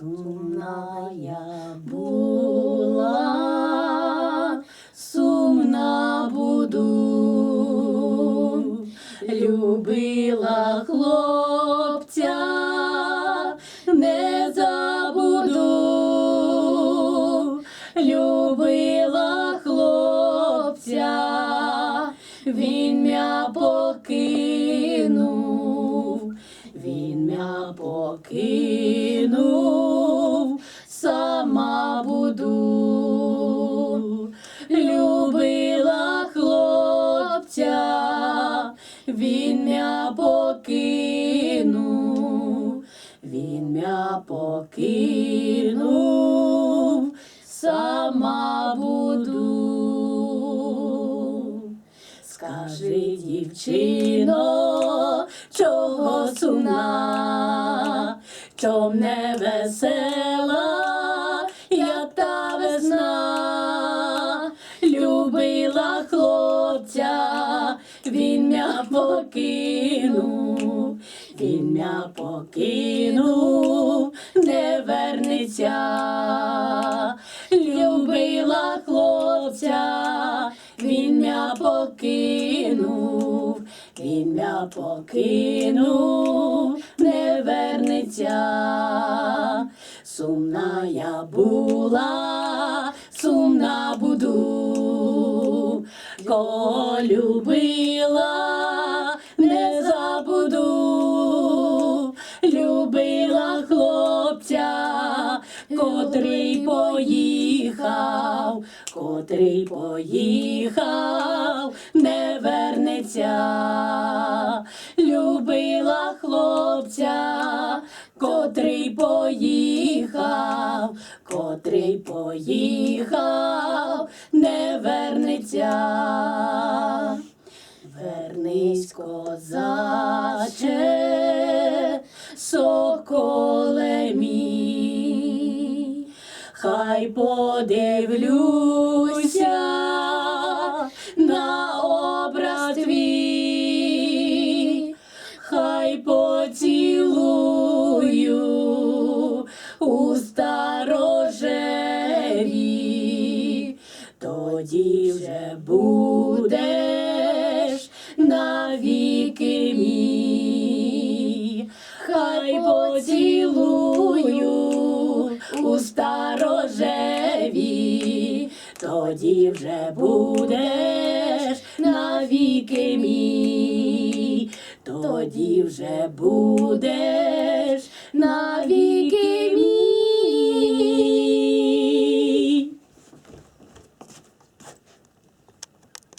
Сумна я була, сумна буду, любила хлопця, не забуду, любила хлопця, він м'я покинув, м'я покинув, сама буду, любила хлопця, він м'я покинув, він м'я покинув, сама буду. Скажи, дівчино, чого сумна, чом не весела, як та весна, любила хлопця, він м'я покинув, він м'я покинув, не вернеться, любила хлопця, він м'я покинув, він м'я покинув, не вернеться. Сумна я була, сумна буду, кого любила, не забуду, любила хлопця, котрий поїхав, котрий поїхав, не вернеться, любила хлопця, котрий поїхав, котрий поїхав, не вернеться. Вернись, козаче, соколе мій, хай подивлюся на образ твій, хай поцілую уста рожеві, тоді вже будеш навіки мій, хай поцілую рожеві, тоді вже будеш навіки мій, тоді вже будеш навіки.